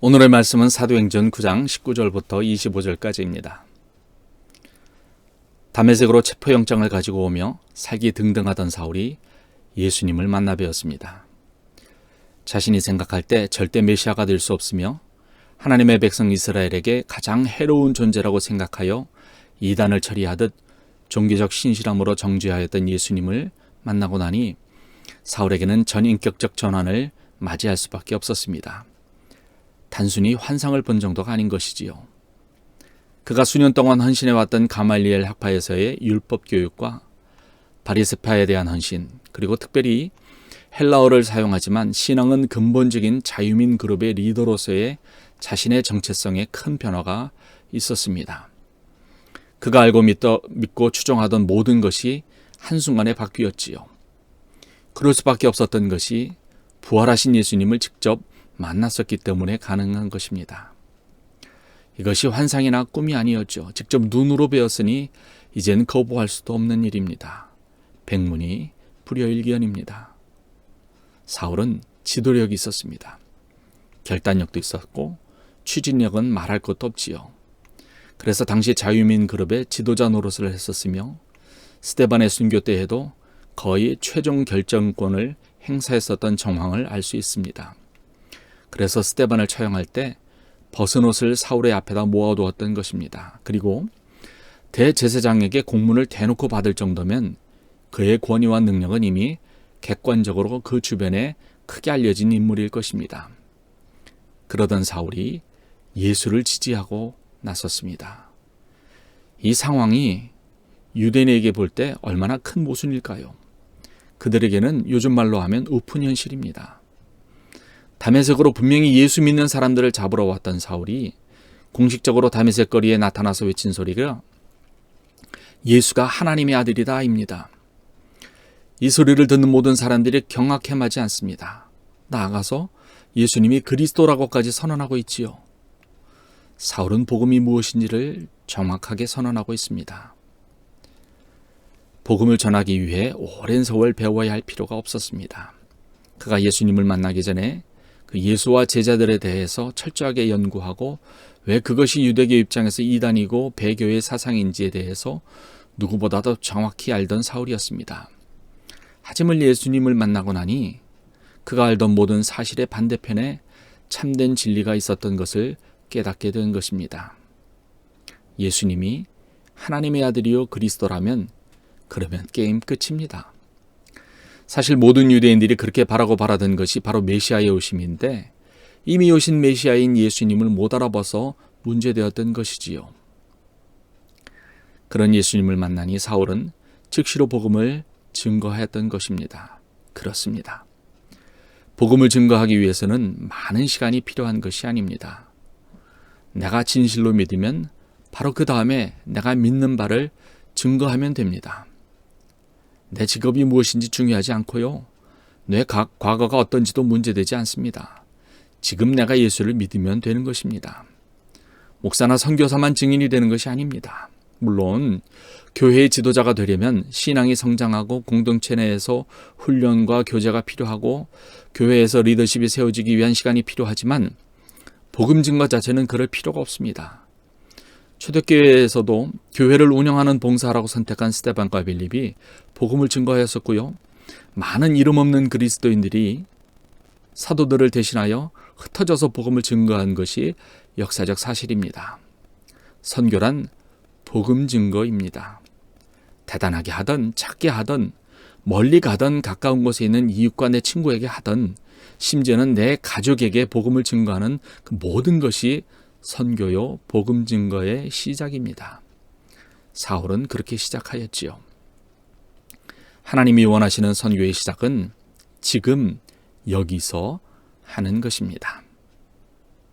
오늘의 말씀은 사도행전 9장 19절부터 25절까지입니다. 담에색으로 체포영장을 가지고 오며 살기 등등하던 사울이 예수님을 만나 뵈었습니다. 자신이 생각할 때 절대 메시아가 될 수 없으며 하나님의 백성 이스라엘에게 가장 해로운 존재라고 생각하여 이단을 처리하듯 종교적 신실함으로 정죄하였던 예수님을 만나고 나니 사울에게는 전인격적 전환을 맞이할 수밖에 없었습니다. 단순히 환상을 본 정도가 아닌 것이지요. 그가 수년 동안 헌신해 왔던 가말리엘 학파에서의 율법 교육과 바리스파에 대한 헌신, 그리고 특별히 헬라어를 사용하지만 신앙은 근본적인 자유민 그룹의 리더로서의 자신의 정체성에 큰 변화가 있었습니다. 그가 알고 믿더, 믿고 추정하던 모든 것이 한순간에 바뀌었지요. 그럴 수밖에 없었던 것이 부활하신 예수님을 직접 만났었기 때문에 가능한 것입니다. 이것이 환상이나 꿈이 아니었죠. 직접 눈으로 배웠으니 이젠 거부할 수도 없는 일입니다. 백문이 불여일견입니다. 사울은 지도력이 있었습니다. 결단력도 있었고 추진력은 말할 것도 없지요. 그래서 당시 자유민 그룹의 지도자 노릇을 했었으며 스테반의 순교 때에도 거의 최종 결정권을 행사했었던 정황을 알 수 있습니다. 그래서 스테반을 처형할 때 벗은 옷을 사울의 앞에다 모아두었던 것입니다. 그리고 대제사장에게 공문을 대놓고 받을 정도면 그의 권위와 능력은 이미 객관적으로 그 주변에 크게 알려진 인물일 것입니다. 그러던 사울이 예수를 지지하고 나섰습니다. 이 상황이 유대인에게 볼 때 얼마나 큰 모순일까요? 그들에게는 요즘 말로 하면 오픈 현실입니다. 담에색으로 분명히 예수 믿는 사람들을 잡으러 왔던 사울이 공식적으로 담에색 거리에 나타나서 외친 소리가 예수가 하나님의 아들이다입니다. 이 소리를 듣는 모든 사람들이 경악해하지 않습니다. 나아가서 예수님이 그리스도라고까지 선언하고 있지요. 사울은 복음이 무엇인지를 정확하게 선언하고 있습니다. 복음을 전하기 위해 오랜 세월 배워야 할 필요가 없었습니다. 그가 예수님을 만나기 전에 그 예수와 제자들에 대해서 철저하게 연구하고 왜 그것이 유대교 입장에서 이단이고 배교의 사상인지에 대해서 누구보다도 정확히 알던 사울이었습니다. 하지만 예수님을 만나고 나니 그가 알던 모든 사실의 반대편에 참된 진리가 있었던 것을 깨닫게 된 것입니다. 예수님이 하나님의 아들이요 그리스도라면 그러면 게임 끝입니다. 사실 모든 유대인들이 그렇게 바라고 바라던 것이 바로 메시아의 오심인데 이미 오신 메시아인 예수님을 못 알아봐서 문제되었던 것이지요. 그런 예수님을 만나니 사울은 즉시로 복음을 증거하였던 것입니다. 그렇습니다. 복음을 증거하기 위해서는 많은 시간이 필요한 것이 아닙니다. 내가 진실로 믿으면 바로 그 다음에 내가 믿는 바를 증거하면 됩니다. 내 직업이 무엇인지 중요하지 않고요. 내 과거가 어떤지도 문제되지 않습니다. 지금 내가 예수를 믿으면 되는 것입니다. 목사나 선교사만 증인이 되는 것이 아닙니다. 물론 교회의 지도자가 되려면 신앙이 성장하고 공동체 내에서 훈련과 교제가 필요하고 교회에서 리더십이 세워지기 위한 시간이 필요하지만 복음 증거 자체는 그럴 필요가 없습니다. 초대교회에서도 교회를 운영하는 봉사라고 선택한 스테반과 빌립이 복음을 증거하였었고요. 많은 이름 없는 그리스도인들이 사도들을 대신하여 흩어져서 복음을 증거한 것이 역사적 사실입니다. 선교란 복음 증거입니다. 대단하게 하던 작게 하던 멀리 가던 가까운 곳에 있는 이웃과 내 친구에게 하던 심지어는 내 가족에게 복음을 증거하는 그 모든 것이 선교요 복음 증거의 시작입니다. 사울은 그렇게 시작하였지요. 하나님이 원하시는 선교의 시작은 지금 여기서 하는 것입니다.